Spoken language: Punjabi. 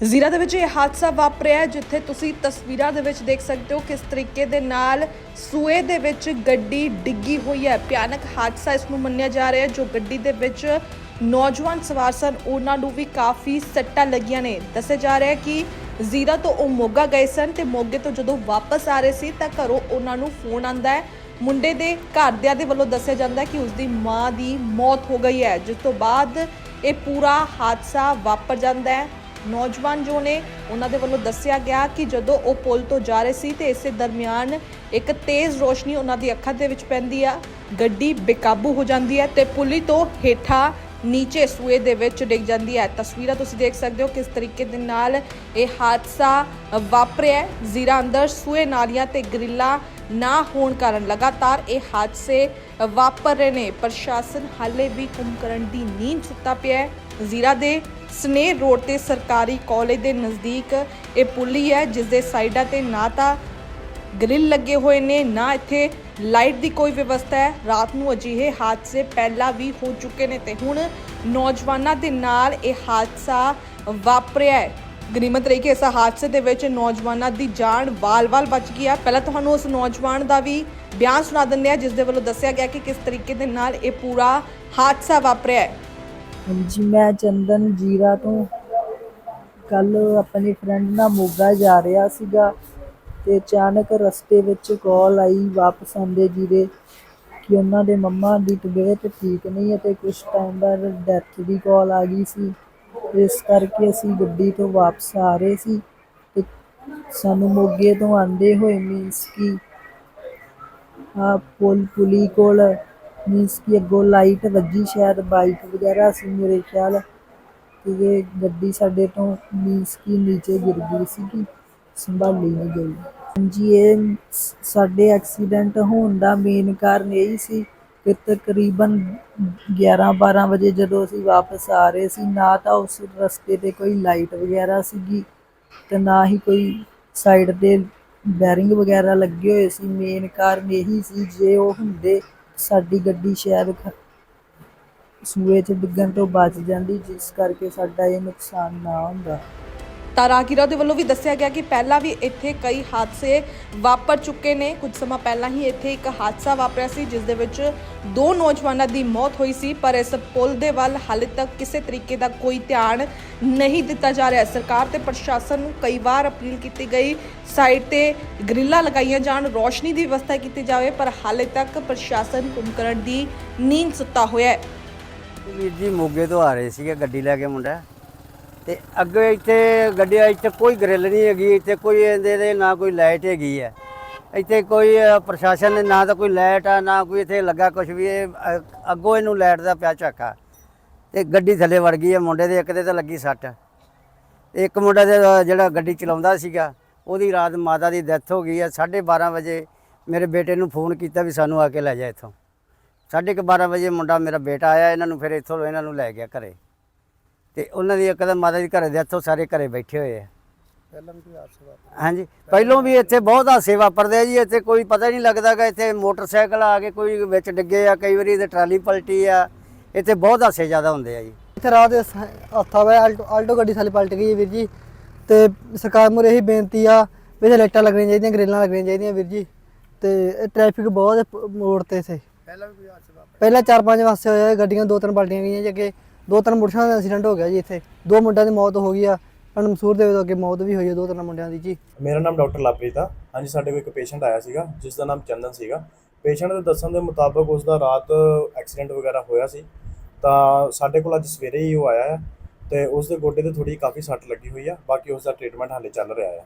ਜ਼ੀਰਾ ਦੇ ਵਿੱਚ ਇਹ ਹਾਦਸਾ ਵਾਪਰਿਆ ਜਿੱਥੇ ਤੁਸੀਂ ਤਸਵੀਰਾਂ ਦੇ ਵਿੱਚ ਦੇਖ ਸਕਦੇ ਹੋ ਕਿਸ ਤਰੀਕੇ ਦੇ ਨਾਲ ਸੂਏ ਦੇ ਵਿੱਚ ਗੱਡੀ ਡਿੱਗੀ ਹੋਈ ਹੈ। ਭਿਆਨਕ ਹਾਦਸਾ ਇਸ ਨੂੰ ਮੰਨਿਆ ਜਾ ਰਿਹਾ ਹੈ, ਜੋ ਗੱਡੀ ਦੇ ਵਿੱਚ ਨੌਜਵਾਨ ਸਵਾਰ ਸਨ। ਉਹਨਾਂ ਨੂੰ ਵੀ ਕਾਫੀ ਸੱਟਾਂ ਲੱਗੀਆਂ ਨੇ। ਦੱਸਿਆ ਜਾ ਰਿਹਾ ਹੈ ਕਿ ਜ਼ੀਰਾ ਤੋਂ ਉਹ ਮੋਗਾ ਗਏ ਸਨ ਤੇ ਮੋਗੇ ਤੋਂ ਜਦੋਂ ਵਾਪਸ ਆ ਰਹੇ ਸੀ ਤਾਂ ਘਰੋਂ ਉਹਨਾਂ ਨੂੰ ਫੋਨ ਆਂਦਾ ਹੈ। ਮੁੰਡੇ ਦੇ ਘਰਦਿਆਂ ਦੇ ਵੱਲੋਂ ਦੱਸਿਆ ਜਾਂਦਾ ਹੈ ਕਿ ਉਸ ਦੀ ਮਾਂ ਦੀ ਮੌਤ ਹੋ ਗਈ ਹੈ, ਜਿਸ ਤੋਂ ਬਾਅਦ ਇਹ ਪੂਰਾ ਹਾਦਸਾ ਵਾਪਰ ਜਾਂਦਾ ਹੈ। ਨੌਜਵਾਨ ਜੋ ਨੇ, ਉਹਨਾਂ ਦੇ ਵੱਲੋਂ ਦੱਸਿਆ ਗਿਆ ਕਿ ਜਦੋਂ ਉਹ ਪੁਲ ਤੋਂ ਜਾ ਰਹੇ ਸੀ ਤੇ ਇਸੇ ਦਰਮਿਆਨ ਇੱਕ ਤੇਜ਼ ਰੋਸ਼ਨੀ ਉਹਨਾਂ ਦੀ ਅੱਖਾਂ ਦੇ ਵਿੱਚ ਪੈਂਦੀ ਆ, ਗੱਡੀ ਬੇਕਾਬੂ ਹੋ ਜਾਂਦੀ ਹੈ ਤੇ ਪੁਲੀ ਤੋਂ ਹੇਠਾਂ ਨੀਚੇ ਸੂਏ ਦੇ ਵਿੱਚ ਡਿੱਗ ਜਾਂਦੀ ਹੈ। ਤਸਵੀਰਾਂ ਤੁਸੀਂ ਦੇਖ ਸਕਦੇ ਹੋ ਕਿਸ ਤਰੀਕੇ ਦੇ ਨਾਲ ਇਹ ਹਾਦਸਾ ਵਾਪਰਿਆ ਹੈ। ਜ਼ੀਰਾ ਅੰਦਰ ਸੂਏ ਨਾਲੀਆਂ ਤੇ ਗਰਿੱਲਾਂ ਨਾ ਹੋਣ ਕਾਰਨ ਲਗਾਤਾਰ ਇਹ ਹਾਦਸੇ ਵਾਪਰ ਰਹੇ ਨੇ। ਪ੍ਰਸ਼ਾਸਨ ਹਾਲੇ ਵੀ ਕੁੰਭਕਰਨ ਦੀ ਨੀਂਦ ਸੁੱਤਾ ਪਿਆ ਹੈ। ਜ਼ੀਰਾ ਦੇ ਸਨੇਹ ਰੋਡ ਤੇ ਸਰਕਾਰੀ ਕਾਲਜ ਦੇ ਨਜ਼ਦੀਕ ਇਹ ਪੁਲੀ ਹੈ ਜਿਸ ਦੇ ਸਾਈਡਾਂ ਤੇ ਨਾ ਤਾਂ ਗ੍ਰਿਲ ਲੱਗੇ ਹੋਏ ਨੇ, ਨਾ ਇੱਥੇ ਲਾਈਟ ਦੀ ਕੋਈ ਵਿਵਸਥਾ ਹੈ। ਰਾਤ ਨੂੰ ਅਜਿਹੇ ਹਾਦਸੇ ਪਹਿਲਾਂ ਵੀ ਹੋ ਚੁੱਕੇ ਨੇ ਤੇ ਹੁਣ ਨੌਜਵਾਨਾਂ ਦੇ ਨਾਲ ਇਹ ਹਾਦਸਾ ਵਾਪਰਿਆ ਹੈ। ਗਨੀਮਤ ਰਹੀ ਕਿ ਇਸ ਹਾਦਸੇ ਦੇ ਵਿੱਚ ਨੌਜਵਾਨਾਂ ਦੀ ਜਾਨ ਵਾਲ-ਵਾਲ ਬਚ ਗਈ ਹੈ ਪਹਿਲਾਂ ਤੁਹਾਨੂੰ ਉਸ ਨੌਜਵਾਨ ਦਾ ਵੀ ਬਿਆਨ ਸੁਣਾ ਦਿੰਦੇ ਆ ਜਿਸ ਦੇ ਵੱਲੋਂ ਦੱਸਿਆ ਗਿਆ ਕਿ ਕਿਸ ਤਰੀਕੇ ਦੇ ਨਾਲ ਇਹ ਪੂਰਾ ਹਾਦਸਾ ਵਾਪਰਿਆ ਹੈ। ਹਾਂਜੀ, ਮੈਂ ਚੰਦਨ ਜੀਰਾ ਤੋਂ। ਕੱਲ ਆਪਣੇ ਫਰੈਂਡ ਨਾਲ ਮੋਗਾ ਜਾ ਰਿਹਾ ਸੀਗਾ। ਤੇ ਅਚਾਨਕ ਰਸਤੇ ਵਿੱਚ ਕਾਲ ਆਈ ਵਾਪਸ ਆਉਂਦੇ ਜਿਹਦੇ ਕਿ ਉਹਨਾਂ ਦੇ ਮੰਮਾ ਦੀ ਤਬੀਅਤ ਠੀਕ ਨਹੀਂ ਅਤੇ ਤੇ ਕੁਝ ਟਾਈਮ ਬਾਅਦ ਡੈਥ ਦੀ ਕਾਲ ਆ ਗਈ ਸੀ। ਇਸ ਕਰਕੇ ਅਸੀਂ ਗੱਡੀ ਤੋਂ ਵਾਪਸ ਆ ਰਹੇ ਸੀ ਤੇ ਸਾਨੂੰ ਮੋਗੇ ਤੋਂ ਆਂਦੇ ਹੋਏ ਮੀਨਸ ਕਿ ਆ ਪੁਲ, ਪੁਲੀ ਕੋਲ ਮੀਨਸ ਕਿ ਅੱਗੋਂ ਲਾਈਟ ਵੱਜੀ ਸ਼ਾਇਦ ਬਾਈਕ ਵਗੈਰਾ ਸੀ ਮੇਰੇ ਖਿਆਲ ਤੇ ਗੱਡੀ ਸਾਡੇ ਤੋਂ ਮੀਨਸ ਕਿ ਨੀਚੇ ਗਿਰ ਗਈ ਸੀ ਸੰਭਾਲੀ ਨਹੀਂ ਗਈ। ਹਾਂਜੀ, ਇਹ ਸ- ਸਾਡੇ ਐਕਸੀਡੈਂਟ ਹੋਣ ਦਾ ਮੇਨ ਕਾਰਨ ਇਹ ਸੀ ਕਿ ਤਕਰੀਬਨ 11 12 ਵਜੇ ਜਦੋਂ ਅਸੀਂ ਵਾਪਸ ਆ ਰਹੇ ਸੀ, ਨਾ ਤਾਂ ਉਸ ਰਸਤੇ ਤੇ ਕੋਈ ਲਾਈਟ ਵਗੈਰਾ ਸੀਗੀ ਤੇ ਨਾ ਹੀ ਕੋਈ ਸਾਈਡ ਤੇ ਬੈਰਿੰਗ ਵਗੈਰਾ ਲੱਗੇ ਹੋਏ ਸੀ। ਮੇਨ ਕਾਰਨ ਇਹੀ ਸੀ ਜੇ ਉਹ ਹੁੰਦੇ, ਸਾਡੀ ਗੱਡੀ ਸ਼ਾਇਦ ਸੂਏ 'ਚ ਡਿੱਗਣ ਤੋਂ ਬਚ ਜਾਂਦੀ, ਜਿਸ ਕਰਕੇ ਸਾਡਾ ਇਹ ਨੁਕਸਾਨ ਨਾ ਹੁੰਦਾ। ਤਾਂ ਰਾਗੀਰਾ ਦੇ ਵੱਲੋਂ ਵੀ ਦੱਸਿਆ ਗਿਆ ਕਿ ਪਹਿਲਾਂ ਵੀ ਇੱਥੇ ਕਈ ਹਾਦਸੇ ਵਾਪਰ ਚੁੱਕੇ ਨੇ। ਕੁਝ ਸਮਾਂ ਪਹਿਲਾਂ ਹੀ ਇੱਥੇ ਇੱਕ ਹਾਦਸਾ ਵਾਪਰਿਆ ਸੀ, ਜਿਸ ਦੇ ਵਿੱਚ ਦੋ ਨੌਜਵਾਨਾਂ ਦੀ ਮੌਤ ਹੋਈ ਸੀ, ਪਰ ਇਸ ਪੁਲ ਦੇ ਵੱਲ ਹਾਲੇ ਤੱਕ ਕਿਸੇ ਤਰੀਕੇ ਦਾ ਕੋਈ ਧਿਆਨ ਨਹੀਂ ਦਿੱਤਾ ਜਾ ਰਿਹਾ। ਸਰਕਾਰ ਤੇ ਪ੍ਰਸ਼ਾਸਨ ਨੂੰ ਕਈ ਵਾਰ ਅਪੀਲ ਕੀਤੀ ਗਈ, ਸਾਈਡ ਤੇ ਗ੍ਰਿਲਾਂ ਲਗਾਈਆਂ ਜਾਣ, ਰੋਸ਼ਨੀ ਦੀ ਵਿਵਸਥਾ ਕੀਤੀ ਜਾਵੇ, ਪਰ ਹਾਲੇ ਤੱਕ ਪ੍ਰਸ਼ਾਸਨ ਕੁੰਭਕਰਨ ਦੀ ਨੀਂਦ ਸੁੱਤਾ ਹੋਇਆ ਹੈ। ਵੀਰ ਜੀ, ਮੋਗੇ ਤੋਂ ਆ ਰਹੇ ਸੀਗੇ, ਗੱਡੀ ਲੈ ਕੇ ਮੁੰਡਾ। ਤੇ ਅੱਗੇ ਇੱਥੇ ਗੱਡੀ ਇੱਥੇ ਕੋਈ ਗ੍ਰਿਲ ਨਹੀਂ ਹੈਗੀ ਇੱਥੇ ਕੋਈ ਇਹਦੇ ਦੇ ਨਾ ਕੋਈ ਲਾਈਟ ਹੈਗੀ ਹੈ। ਇੱਥੇ ਕੋਈ ਅ, ਪ੍ਰਸ਼ਾਸਨ ਨੇ ਨਾ ਤਾਂ ਕੋਈ ਲਾਈਟ ਆ ਨਾ ਕੋਈ ਇੱਥੇ ਲੱਗਾ ਕੁਝ ਵੀ ਇਹ ਅ, ਅੱਗੋਂ ਇਹਨੂੰ ਲਾਈਟ ਦਾ ਪਿਆ ਝਾਕਾ। ਤੇ ਗੱਡੀ ਥੱਲੇ ਵੜ ਗਈ ਹੈ ਮੁੰਡੇ ਦੇ ਇੱਕ ਦੇ ਤਾਂ ਲੱਗੀ ਸੱਟ। ਇੱਕ ਮੁੰਡਾ ਦੇ ਜਿਹੜਾ ਗੱਡੀ ਚਲਾਉਂਦਾ ਸੀਗਾ ਉਹਦੀ ਰਾਤ ਮਾਤਾ ਦੀ ਡੈਥ ਹੋ ਗਈ ਹੈ। 12:30 ਵਜੇ ਮੇਰੇ ਬੇਟੇ ਨੂੰ ਫੋਨ ਕੀਤਾ ਵੀ ਸਾਨੂੰ ਆ ਕੇ ਲੈ ਜਾ ਇੱਥੋਂ। ਸਾਢੇ ਕੁ 12 ਵਜੇ ਮੁੰਡਾ ਮੇਰਾ ਬੇਟਾ ਆਇਆ ਇਹਨਾਂ ਨੂੰ ਫਿਰ ਇੱਥੋਂ ਇਹਨਾਂ ਨੂੰ ਲੈ ਗਿਆ ਘਰੇ। ਤੇ ਉਹਨਾਂ ਦੀ ਇੱਕ ਤਾਂ ਮਾਤਾ ਦੀ ਘਰੇ ਡੈਥ ਹੋ ਸਾਰੇ ਘਰੇ ਬੈਠੇ ਹੋਏ ਆ। ਪਹਿਲਾਂ ਵੀ ਕੋਈ ਹਾਦਸਾ ਹਾਂਜੀ ਪਹਿਲੋਂ ਵੀ ਇੱਥੇ ਬਹੁਤ ਹਾਸੇ ਵਾਪਰਦੇ ਆ ਜੀ ਇੱਥੇ ਕੋਈ ਪਤਾ ਹੀ ਨਹੀਂ ਲੱਗਦਾ ਕਿ ਇੱਥੇ ਮੋਟਰਸਾਈਕਲ ਆ ਕੇ ਕੋਈ ਵਿੱਚ ਡਿੱਗੇ ਆ ਕਈ ਵਾਰੀ ਤੇ ਟਰਾਲੀ ਪਲਟੀ ਆ ਇੱਥੇ ਬਹੁਤ ਹਾਸੇ ਜ਼ਿਆਦਾ ਹੁੰਦੇ ਆ ਜੀ। ਇੱਥੇ ਰਾਤ ਦੇ ਹੱਥਾ ਵਾ ਆਲਟੋ ਗੱਡੀ ਸਾਲੀ ਪਲਟ ਗਈ ਵੀਰ ਜੀ ਤੇ ਸਰਕਾਰ ਮੁਰੇ ਇਹੀ ਬੇਨਤੀ ਆ ਵੀ ਇੱਥੇ ਲਾਈਟਾਂ ਲੱਗਣੀਆਂ ਚਾਹੀਦੀਆਂ ਗ੍ਰਿਲਾਂ ਲੱਗਣੀਆਂ ਚਾਹੀਦੀਆਂ ਵੀਰ ਜੀ ਤੇ ਟ੍ਰੈਫਿਕ ਬਹੁਤ ਮੋੜ ਤੇ ਸੇ ਪਹਿਲਾਂ ਵੀ ਕੋਈ ਹਾਦਸਾ ਪਹਿਲਾਂ ਚਾਰ ਪੰਜ ਹਾਦਸੇ ਹੋਏ ਗੱਡੀਆਂ ਦੋ ਤਿੰਨ ਪਲਟੀਆਂ ਗਈਆਂ ਜੀ ਅੱਗੇ ਦੋ ਤਿੰਨ ਮੋਟਰਸਾਈਕਲ ਦਾ ਐਕਸੀਡੈਂਟ ਹੋ ਗਿਆ ਜੀ ਇੱਥੇ। ਦੋ ਮੁੰਡਿਆਂ ਦੀ ਮੌਤ ਹੋ ਗਈ ਆ। ਮਨਸੂਰ ਦੇ ਅੱਗੇ ਮੌਤ ਵੀ ਹੋਈ ਹੈ ਦੋ ਤਿੰਨ ਮੁੰਡਿਆਂ ਦੀ ਜੀ। ਮੇਰਾ ਨਾਮ ਡਾਕਟਰ ਲਵਪ੍ਰੀਤ ਆ ਹਾਂਜੀ, ਸਾਡੇ ਕੋਲ ਇੱਕ ਪੇਸ਼ੈਂਟ ਆਇਆ ਸੀਗਾ, ਜਿਸ ਦਾ ਨਾਮ ਚੰਦਨ ਸੀਗਾ। ਪੇਸ਼ੈਂਟ ਦੇ ਦੱਸਣ ਦੇ ਮੁਤਾਬਕ ਉਸ ਦਾ ਰਾਤ ਐਕਸੀਡੈਂਟ ਵਗੈਰਾ ਹੋਇਆ ਸੀ। ਤਾਂ ਸਾਡੇ ਕੋਲ ਅੱਜ ਸਵੇਰੇ ਹੀ ਉਹ ਆਇਆ ਹੈ ਤੇ ਉਸ ਦੇ ਗੋਡੇ ਤੇ ਥੋੜੀ ਕਾਫੀ ਸੱਟ ਲੱਗੀ ਹੋਈ ਆ। ਬਾਕੀ ਉਸ ਦਾ ਟ੍ਰੀਟਮੈਂਟ ਹਾਲੇ ਚੱਲ ਰਿਹਾ ਆ।